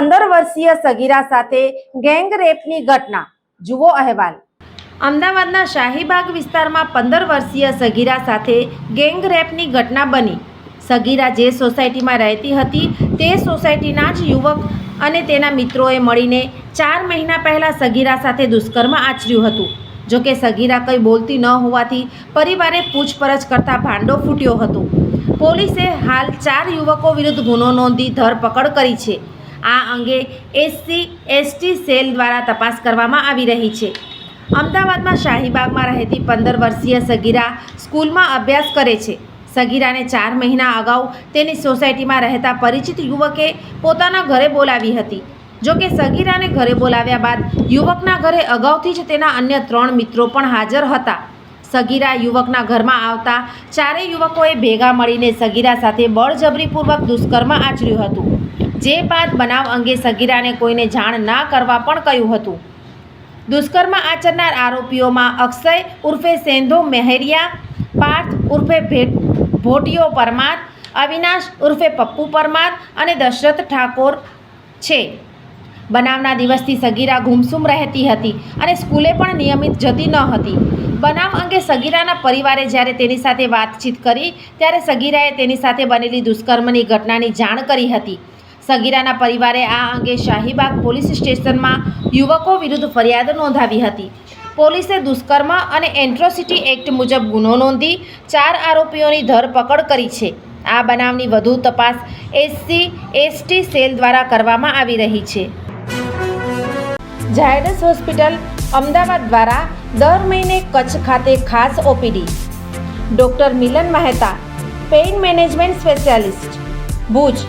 પંદર વર્ષીય સગીરા સાથે ગેંગરેપની ઘટના. જુઓ અહેવાલ. અમદાવાદના શાહીબાગ વિસ્તારમાં પંદર વર્ષીય સગીરા સાથે ગેંગરેપની ઘટના બની. સગીરા જે સોસાયટીમાં રહેતી હતી, તે સોસાયટીના જ યુવક અને તેના મિત્રોએ મળીને ચાર મહિના પહેલાં સગીરા સાથે દુષ્કર્મ આચર્યું હતું. જોકે સગીરા કંઈ બોલતી ન હોવાથી પરિવારે પૂછપરછ કરતા ભાંડો ફૂટ્યો હતો. પોલીસે હાલ ચાર યુવકો વિરુદ્ધ ગુનો નોંધી ધરપકડ કરી છે. આ અંગે એસસી, એસટી સેલ દ્વારા તપાસ કરવામાં આવી રહી છે. અમદાવાદમાં શાહીબાગમાં રહેતી પંદર વર્ષીય સગીરા સ્કૂલમાં અભ્યાસ કરે છે. સગીરાને ચાર મહિના અગાઉ તેની સોસાયટીમાં રહેતા પરિચિત યુવકે પોતાના ઘરે બોલાવી હતી. જોકે સગીરાને ઘરે બોલાવ્યા બાદ યુવકના ઘરે અગાઉથી જ તેના અન્ય ત્રણ મિત્રો પણ હાજર હતા. સગીરા યુવકના ઘરમાં આવતા ચારેય યુવકોએ ભેગા મળીને સગીરા સાથે બળજબરીપૂર્વક દુષ્કર્મ આચર્યું હતું. જે બાદ બનાવ અંગે સગીરાને કોઈને જાણ ના કરવા પણ કહ્યું હતું. દુષ્કર્મ આચરનાર આરોપીઓમાં અક્ષય ઉર્ફે સેંધો મેહરિયા, પાર્થ ઉર્ફે ભેટ, ભોટિયો પરમાર, અવિનાશ ઉર્ફે પપ્પુ પરમાર અને દશરથ ઠાકોર છે. બનાવના દિવસથી સગીરા ગુમસુમ રહેતી હતી અને સ્કૂલે પણ નિયમિત જતી ન હતી. બનાવ અંગે સગીરાના પરિવારે જ્યારે તેની સાથે વાતચીત કરી, ત્યારે સગીરાએ તેની સાથે બનેલી દુષ્કર્મની ઘટનાની જાણ કરી હતી. સગીરાના પરિવારે આ અંગે શાહીબાગ પોલીસ સ્ટેશનમાં યુવકો વિરુદ્ધ ફરિયાદ નોંધાવી હતી. પોલીસે દુષ્કર્મ અને એન્ટ્રોસિટી એક્ટ મુજબ ગુનો નોંધી ચાર આરોપીઓની ધરપકડ કરી છે. આ બનાવની વધુ તપાસ એસસી, એસટી સેલ દ્વારા કરવામાં આવી રહી છે. ઝાયડસ હોસ્પિટલ અમદાવાદ દ્વારા દર મહિને કચ્છ ખાતે ખાસ OPD. Doctor Milan Mehta, pain management specialist, Bhuj.